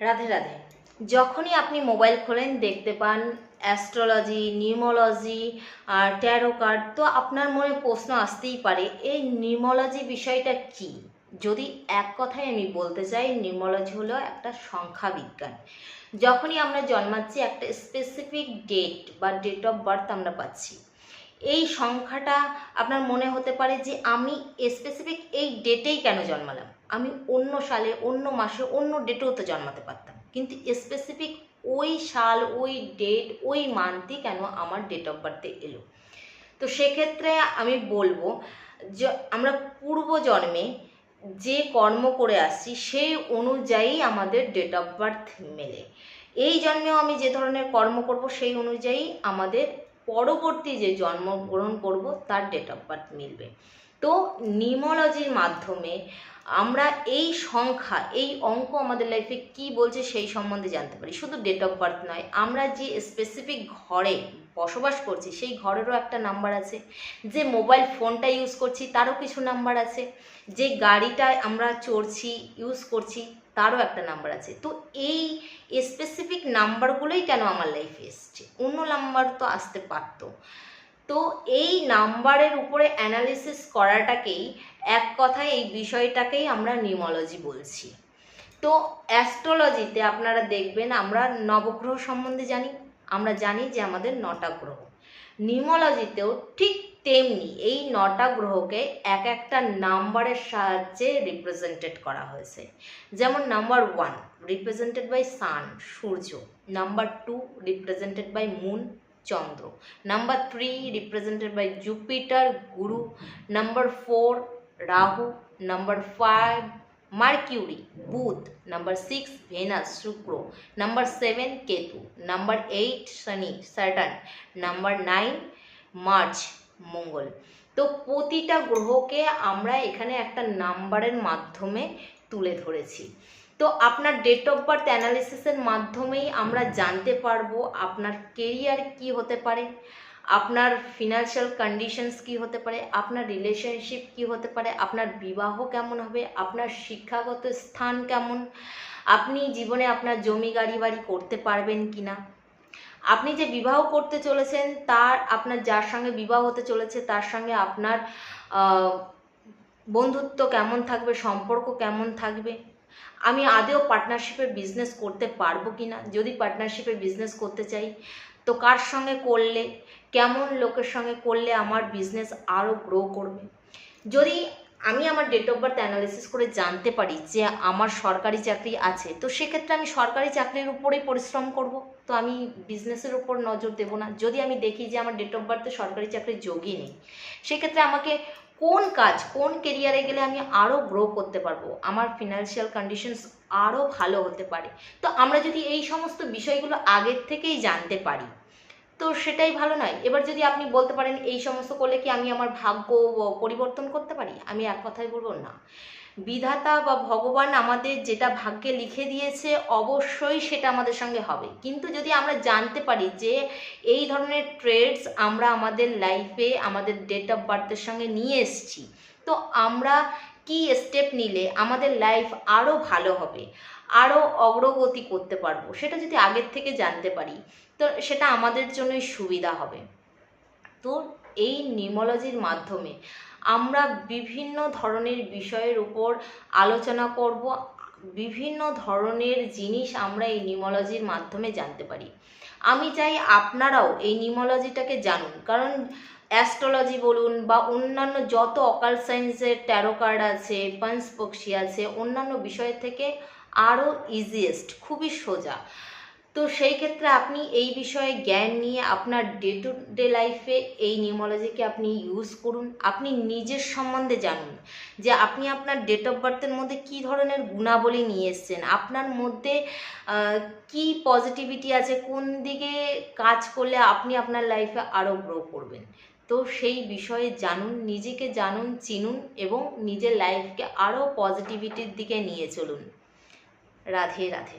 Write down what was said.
রাধে রাধে। যখনই আপনি মোবাইল খোলেন, দেখতে পান অ্যাস্ট্রোলজি, নিউমোলজি আর ট্যারো কার্ড, তো আপনার মনে প্রশ্ন আসতেই পারে, এই নিউমোলজি বিষয়টা কি? যদি এক কথায় আমি বলতে চাই, নিউমোলজি হলো একটা সংখ্যা বিজ্ঞান যখনই আমরা জন্মাচ্ছি, একটা স্পেসিফিক ডেট বা ডেট অফ বার্থ আমরা পাচ্ছি। এই সংখ্যাটা আপনার মনে হতে পারে যে আমি স্পেসিফিক এই ডেটেই কেন জন্মালাম? আমি অন্য সালে, অন্য মাসে, অন্য ডেটেও তো জন্মাতে পারতাম। কিন্তু স্পেসিফিক ওই সাল, ওই ডেট ওই মান্থই কেন আমার ডেট অফ বার্থে এলো? তো সেক্ষেত্রে আমি বলব যে আমরা পূর্ব জন্মে যে কর্ম করে আসছি, সেই অনুযায়ী আমাদের ডেট অফ বার্থ মেলে। এই জন্মেও আমি যে ধরনের কর্ম করব, সেই অনুযায়ী আমাদের পরবর্তী যে জন্মগ্রহণ করব, তার ডেট অফ বার্থ মিলবে। তো নিউমোলজির মাধ্যমে আমরা এই সংখ্যা, এই অঙ্ক আমাদের লাইফে কি বলছে সেই সম্বন্ধে জানতে পারি। শুধু ডেট অফ বার্থ নয়, আমরা যে স্পেসিফিক ঘরে বসবাস করছি, সেই ঘরেরও একটা নাম্বার আছে। যে মোবাইল ফোনটা ইউজ করছি, তারও কিছু নাম্বার আছে। যে গাড়িটা আমরা চড়ছি ইউজ করছি তারও একটা নাম্বার আছে। তো এই স্পেসিফিক নাম্বারগুলোই কেন আমার লাইফে এসছে? অন্য নাম্বার তো আসতে পারতো। তো এই নাম্বারের উপরে অ্যানালিসিস করাটাকেই এক কথায় এই বিষয়টাকেই আমরা নিউমোলজি বলছি। তো অ্যাস্ট্রোলজিতে আপনারা দেখবেন আমরা নবগ্রহ সম্বন্ধে জানি। আমরা জানি যে আমাদের নটা গ্রহ। নিউমোলজিতেও ঠিক তেমনি এই নটা গ্রহকে এক একটা নাম্বারের সাহায্যে রিপ্রেজেন্টেড করা হয়েছে। যেমন number one represented by sun Surya. Number two represented by moon Chandra. Number three represented by Jupiter Guru. Number four Rahu. Number five Mercury Budh. Number six Venus Shukra. Number seven Ketu. Number eight Shani Saturn number nine Mars Mangal. তো প্রতিটা গ্রহকে আমরা এখানে একটা নাম্বারের মাধ্যমে তুলে ধরেছি। তো আপনার ডেট অফ বার্থ অ্যানালিসিসের মাধ্যমেই আমরা জানতে পারব আপনার কেরিয়ার কি হতে পারে, আপনার ফিনান্সিয়াল কন্ডিশনস কি হতে পারে, আপনার রিলেশনশিপ কি হতে পারে, আপনার বিবাহ কেমন হবে, আপনার শিক্ষাগত স্থান কেমন, আপনি জীবনে আপনার জমি গাড়ি বাড়ি করতে পারবেন কি না আপনি যে বিবাহ করতে চলেছেন, তার আপনার যার সঙ্গে বিবাহ হতে চলেছে, তার সঙ্গে আপনার বন্ধুত্ব কেমন থাকবে, সম্পর্ক কেমন থাকবে? আমি আদেও পার্টনারশিপের বিজনেস করতে পারব কি না যদি পার্টনারশিপের বিজনেস করতে চাই, তো কার সঙ্গে করলে, কেমন লোকের সঙ্গে করলে আমার বিজনেস আরও গ্রো করবে? যদি আমি আমার ডেট অফ বার্থ অ্যানালিসিস করে জানতে পারি যে আমার সরকারি চাকরি আছে। তো সেক্ষেত্রে আমি সরকারি চাকরির উপরেই পরিশ্রম করব। তো আমি বিজনেসের উপর নজর দেবো না। যদি আমি দেখি যে আমার ডেট অফ বার্থে সরকারি চাকরির যোগই নেই, সেক্ষেত্রে আমাকে কোন কাজ, কোন কেরিয়ারে গেলে আমি আরও গ্রো করতে পারব? আমার ফিনান্সিয়াল কন্ডিশনস আরও ভালো হতে পারে। তো আমরা যদি এই সমস্ত বিষয়গুলো আগের থেকেই জানতে পারি তো সেটাই ভালো নয়। এবার যদি আপনি বলতে পারেন, এই সমস্ত করলে কি আমি আমার ভাগ্য পরিবর্তন করতে পারি? আমি এক কথাই বলব না। বিধাতা বা ভগবান আমাদের যেটা ভাগ্যে লিখে দিয়েছে, অবশ্যই সেটা আমাদের সঙ্গে হবে। কিন্তু যদি আমরা জানতে পারি যে এই ধরনের ট্রেডস আমরা আমাদের লাইফে আমাদের ডেট অফ বার্থের সঙ্গে নিয়ে এসেছি তো আমরা কি স্টেপ নিলে আমাদের লাইফ আরও ভালো হবে আরও অগ্রগতি করতে পারব, সেটা যদি আগের থেকে জানতে পারি, তো সেটা আমাদের জন্যই সুবিধা হবে। তো এই নিউমোলজির মাধ্যমে আমরা বিভিন্ন ধরনের বিষয়ের উপর আলোচনা করব, বিভিন্ন ধরনের জিনিস আমরা এই নিউমোলজির মাধ্যমে জানতে পারি। আমি চাই আপনারাও এই নিউমোলজিটাকে জানুন, কারণ অ্যাস্ট্রোলজি বলুন বা অন্যান্য যত অকাল সায়েন্সের ট্যারো কার্ড আছে পঞ্চ পক্ষী আছে, অন্যান্য বিষয় থেকে আরও ইজিয়েস্ট খুবই সোজা। তো সেই ক্ষেত্রে আপনি এই বিষয়ে জ্ঞান নিয়ে আপনার ডে টু ডে লাইফে এই নিউমোলজিকে আপনি ইউজ করুন। আপনি নিজের সম্বন্ধে জানুন যে আপনি আপনার ডেট অফ বার্থের মধ্যে কী ধরনের গুণাবলী নিয়ে এসছেন। আপনার মধ্যে কি পজিটিভিটি আছে, কোন দিকে কাজ করলে আপনি আপনার লাইফে আরও গ্রো করবেন। তো সেই বিষয়ে জানুন, নিজেকে জানুন, চিনুন এবং নিজের লাইফকে আরও পজিটিভিটির দিকে নিয়ে চলুন। রাধে রাধে।